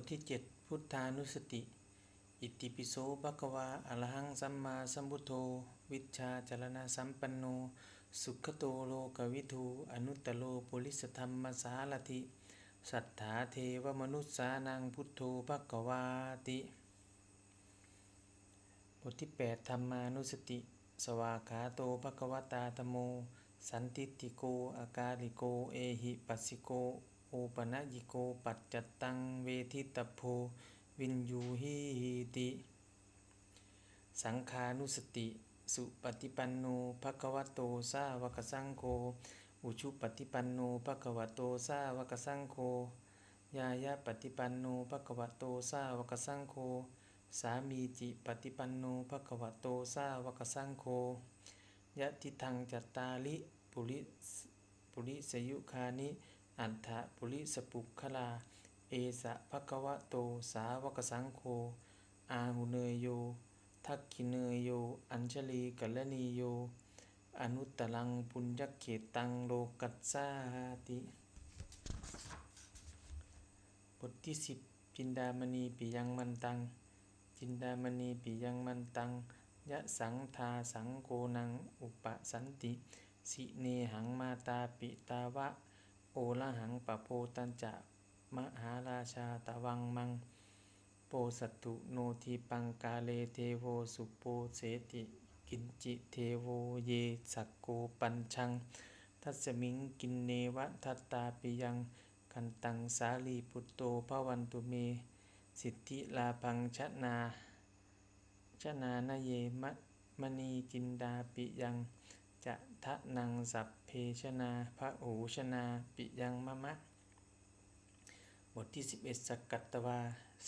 ทที่เจ็ดพุทธานุสติ อิติปิโสภควาอรหังสัมมาสัมพุทโธ วิชาจารณะสัมปันโน สุขโตโลกวิทูอนุตตโลปุริสธรรมสารถิ สัทธาเทวมนุษสานังพุทโธภควาติบทที่ 8 ธรรมานุสติ สวากขาโตภควตาธโม สันติติโก อากาลิโก เอหิปัสสิโก ปนะยิโกปัจจตังเวทิตโพวินยูหิติ สังขานุสติ สุปฏิปันโนภะคะวะโตสาวกสังโฆอุชุปฏิปันโนภะคะวะโตสาวกสังโฆยายะปฏิปันโนภะคะวะโตสาวกสังโฆสามีจิปฏิปันโนภะคะวะโตสาวกสังโฆยะทิทังจัตตาลิปุริปุริสยุคานิ อัฏฐปุริสปุคคลา เอสะภะคะวะโตสาวกสังโฆอาหุเนยโย ทักขิเนยโย อัญชลีกัลนีโย อนุตตรังปุญญเขตังโลกัสสาติบทที่สิบจินดามณีปิยังมันตัง จินดามณีปิยังมันตังยะสังทาสังโกนัง อุปสันติ สิเนหังมาตาปิตาวะ โอละหังปะโพตัญจะมหาราชาตะวังมัง โปสัตตุโนทีปังกาเลเทโวสุโปเสติกินจิเทโวเยสักโกปัญชัง ทัสมิงกินเนวะทัตตาปิยังกันตังสาลีปุตโตภวันตุเม สิทธิลาพังชนาชนานเยมะมณีจินดาปิยัง จะทะนังสัพเพชนาพระหูชนา ปิยังมะมะ บทที่ 11 สักกัตวา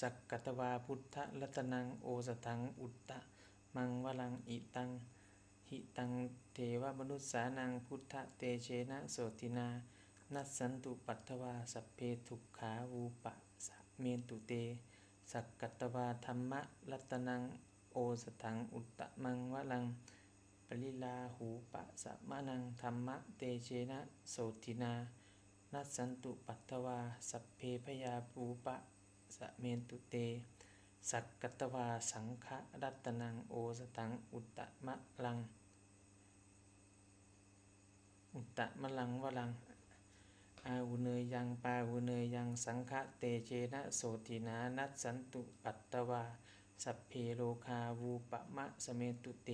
สักกัตวาพุทธรัตนังโอสถังอุตตะ มังวลังอิตัง หิตังเทวมนุษสานังพุทธเตเชนะโสตินา นัสสันตุปัตถวาสัพเพทุกขาวูปะสะเมนตุเต สักกัตวาธรรมะรัตนังโอสถังอุตตะมังวลัง ปริลาหูปะสะมะนังธรรมะเตเชนะโสตินานัสสันตุปัตถวา สัพเพพยาภูปะสะเมนตุเต สักกัตวาสังฆรัตนังโอสถังอุตตะมะลัง อุตตะมะลังวลัง อาหุเนยยังปาหุเนยยังสังฆะเตเชนะโสตินานัสสันตุปัตตวา สัพเพโลคาวูปะมะสะเมตุเต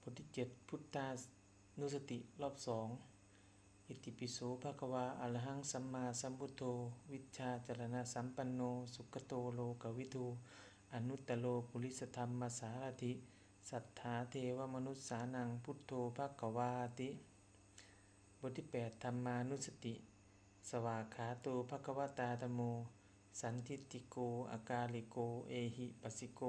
บทที่เจ็ดพุทธานุสติรอบสองอิติปิโสภะควาอรหังสัมมาสัมพุทโธ วิชชาจารณะสัมปันโน สุขโตโลกวิทูอนุตตโลปุริสธรรมสารถิ สัทธาเทวมนุษสานังพุทโธภะควาติ บทที่ 8 ธรรมานุสติ สวากขาโตภะคะวตาธโม สันทิติโก อากาลิโก เอหิปัสสิโก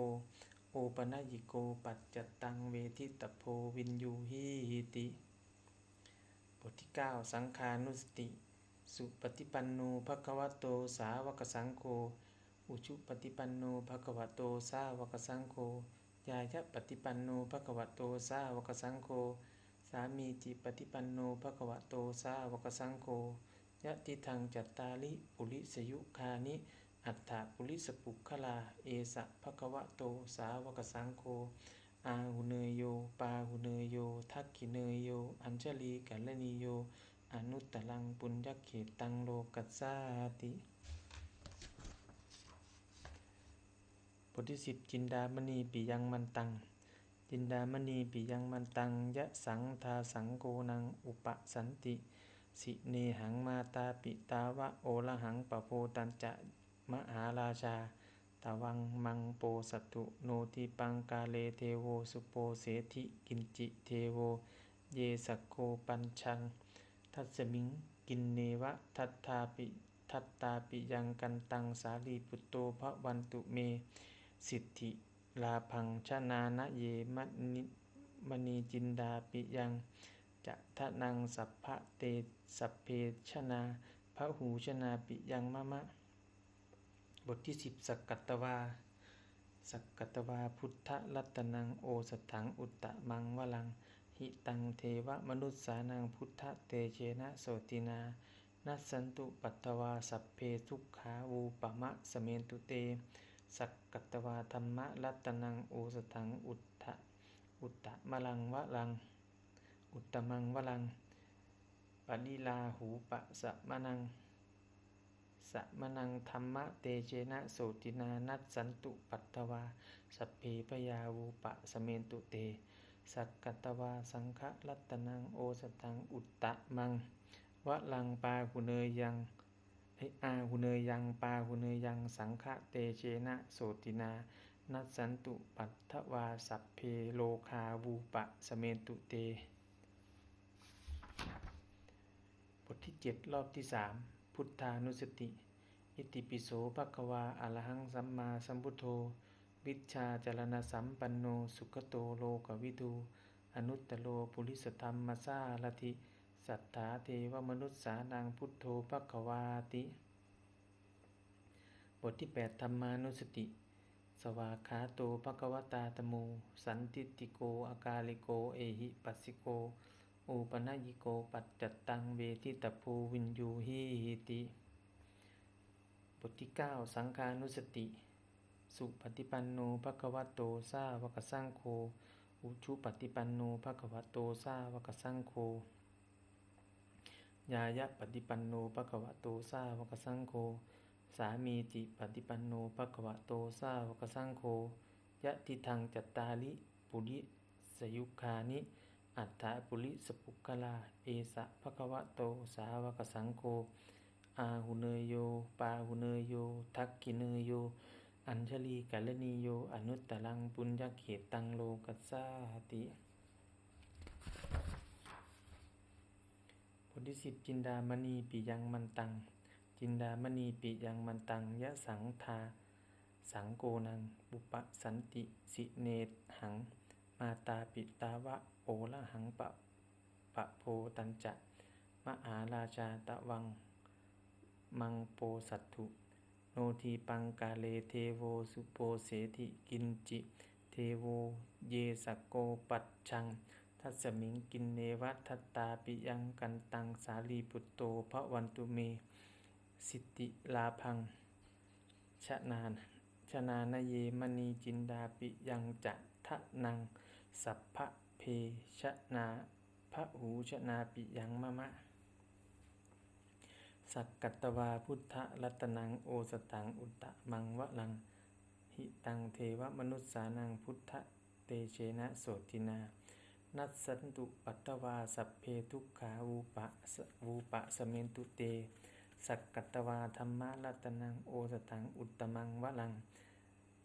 โอปะนะยิโกปัจจตังเวทิตโพวินยูหิติ บทที่ 9 สังขานุสติ สุปฏิปันโนภะควะโตสาวกสังโฆอุชุปฏิปันโนภะควะโตสาวกสังโฆยายะปฏิปันโนภะควะโตสาวกสังโฆสามีจิปฏิปันโนภะควะโตสาวกสังโฆยะติทังจัตตาลิปุริสยุคานิ อัฏฐปุริสปุคลา เอสะภะคะวะโต สาวกสังโฆ อาหุเนยโย ปาหุเนยโย ทักขิเนยโย อัญชลีกัลนีโย อนุตตรังปุญญเขตังโลกัสสาติบทที่สิบจินดามณีปิยังมันตัง จินดามณีปิยังมันตัง ยะสังทาสังโกนัง อุปสันติ สิเนหังมาตาปิตาวะโอละหังปะโพตัญจะ มหาราชา ตวังมังโปสัตตุโนติปังกาเลเทโวสุโปเสธิกินจิเทโว เยสักโกปัญชัง ทัสมิงกินเนวะทัตตาปิทัตตาปิยังกันตังสาลีปุตโตภวันตุเม สิทธิลาพังชนานะเยมณิมณีจินดาปิยังจะทะนังสัพพะเตสัพเพชนาพระหูชนาปิยังมะมะ บทที่สิบสักกัตวา สักกัตวาพุทธรัตนังโอสถังอุตตะมังวลัง หิตังเทวมนุษสานังพุทธเตเชนะโสตินา นัสสันตุปัตวาสัพเพทุกขาวูปะมะสเมนตุเต สักกัตวาธรรมะรัตนังโอสถังอุตถะอุตตะมลังวะลัง อุตตมังวะลังปณิลาหูปะสะมะนัง สมนังธรรมะเตเจนะโสตินานัสสันตุปัตตวาสัพเพปยาวูปะสเมนตุเต สักกัตวาสังฆรัตนังโอสถังอุตตะมังวะลังปาหุเนยยังเออาหุเนยยังปาหุเนยยังสังฆเตเชนะโสตินานัสสันตุปัตถวาสัพเพโลคาวูปะสเมนตุเต บทที่เจ็ดรอบที่สาม พุทธานุสติ อิติปิโสภะควาอรหังสัมมาสัมพุทโธ วิชาจรณสัมปันโน สุขโตโลกวิทูอนุตตโลปุริสธรรมสาซาลติสัทธาเทวมนุษสานังพุทโธภควาติ บทที่ 8 ธรรมานุสติ สวาขาโตภะควตาตโม สันติติโก อากาลิโก เอหิปัสสิโก อุปนัยิโกปัจจตังเวทิตภูวินยูหิหิติ บทที่ 9 สังฆานุสติ สุปฏิปันโนภะควะโตสาวกสังโฆอุชุปฏิปันโนภะควะโตสาวกสังโฆยายะปฏิปันโนภะควะโตสาวกสังโฆสามีจิปฏิปันโนภะควะโตสาวกสังโฆยะติทังจัตตาลิปุริสยุคานิ อัฏฐปุริสปุกลาเอสะภะคะวะโตสาวกสังโฆอาหุเนยโย ปาหุเนยโย ทักกิเนยโย อัญชลีกัลนีโย อนุตตรังปุญญเขตตังโลกัสสาติบทที่สิบจินดามณีปิยังมันตัง จินดามณีปิยังมันตังยะสังทาสังโกนังบุปสันติสิเนหัง มาตาปิตาวะโอละหังปะปะโพตันจะมหาราชาตะวัง มังโปสัตถุ โนทีปังกาเลเทโวสุโปเสธิกินจิ เทโวเยสโกปัจชัง ทัสมิงกินเนวัตตาปิยังกันตังสาลีปุตโตพระวันตุเม สิทติลาพังชนานชนานเยมณีจินดาปิยังจะทะนัง สัพพะ เพชนาพระหูชนาปิยังมะมะ สักกัตตวาพุทธรัตนังโอสตังอุตตะมังวะลัง หิตังเทวมนุษสานังพุทธเตเชนะโสตินา นัสสันตุปัตตวาสัพเพทุกขาวูปะวูปะสเมนตุเต สักกัตตวาธรรมะรัตนังโอสตังอุตตมังวะลัง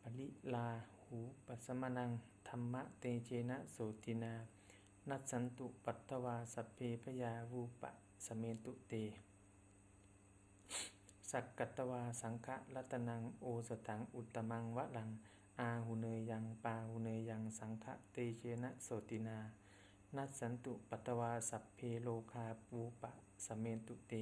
ปริลาหูปัสมนัง ธรรมะเตเชนะโสตินา นัสสันตุปัตตวาสัพเพพยาวูปะสเมนตุเต สักกัตวาสังฆรัตนังโอสถังอุตมังวะลัง อาหุเนยยังปาหุเนยยังสังฆเตเชนะโสตินา นัสสันตุปัตตวาสัพเพโลคาปูปะสเมนตุเต